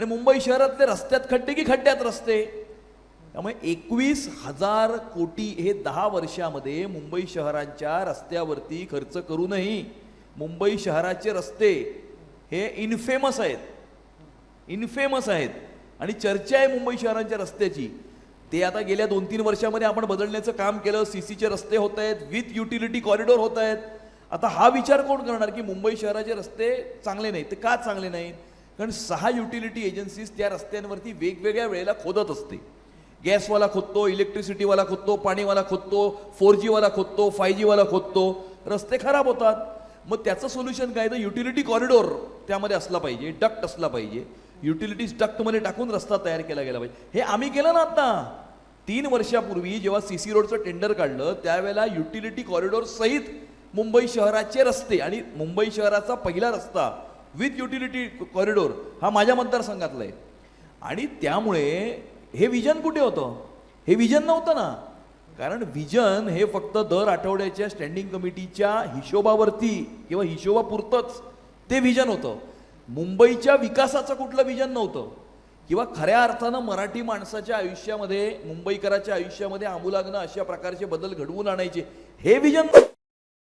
आणि मुंबई शहरातले रस्त्यात खड्डे की खड्ड्यात रस्ते. त्यामुळे एकवीस हजार कोटी हे दहा वर्षामध्ये मुंबई शहरांच्या रस्त्यावरती खर्च करूनही मुंबई शहराचे रस्ते हे इनफेमस आहेत. इनफेमस आहेत. आणि चर्चा आहे मुंबई शहरांच्या रस्त्याची. ते आता गेल्या दोन तीन वर्षामध्ये आपण बदलण्याचं काम केलं. सी सीचे रस्ते होत आहेत विथ युटिलिटी कॉरिडॉर होत आहेत. आता हा विचार कोण करणार की मुंबई शहराचे रस्ते चांगले नाहीत? ते का चांगले नाहीत? कारण सहा युटिलिटी एजन्सीज त्या रस्त्यांवरती वेगवेगळ्या वेळेला खोदत असते. गॅसवाला खोदतो इलेक्ट्रिसिटीवाला खोदतो पाणीवाला खोदतो फोर जीवाला खोदतो फाय जीवाला खोदतो. रस्ते खराब होतात. मग त्याचं सोल्युशन काय? तर युटिलिटी कॉरिडॉर त्यामध्ये असला पाहिजे डक्ट असला पाहिजे. युटिलिटीज डक्टमध्ये टाकून रस्ता तयार केला गेला पाहिजे. हे आम्ही केलं ना आता. तीन वर्षापूर्वी जेव्हा सी सी रोडचं टेंडर काढलं त्यावेळेला युटिलिटी कॉरिडॉर सहित मुंबई शहराचे रस्ते आणि मुंबई शहराचा पहिला रस्ता विथ युटिलिटी कॉरिडोर हा माझ्या मतदारसंघातला आहे. आणि त्यामुळे हे विजन कुठे होतं? हे विजन नव्हतं ना. कारण विजन हे फक्त दर आठवड्याच्या स्टँडिंग कमिटीच्या हिशोबावरती किंवा हिशोबापुरतंच ते विजन होतं. मुंबईच्या विकासाचं कुठलं विजन नव्हतं. किंवा खऱ्या अर्थानं मराठी माणसाच्या आयुष्यामध्ये मुंबईकराच्या आयुष्यामध्ये आमूलाग्न अशा प्रकारचे बदल घडवून आणायचे हे विजन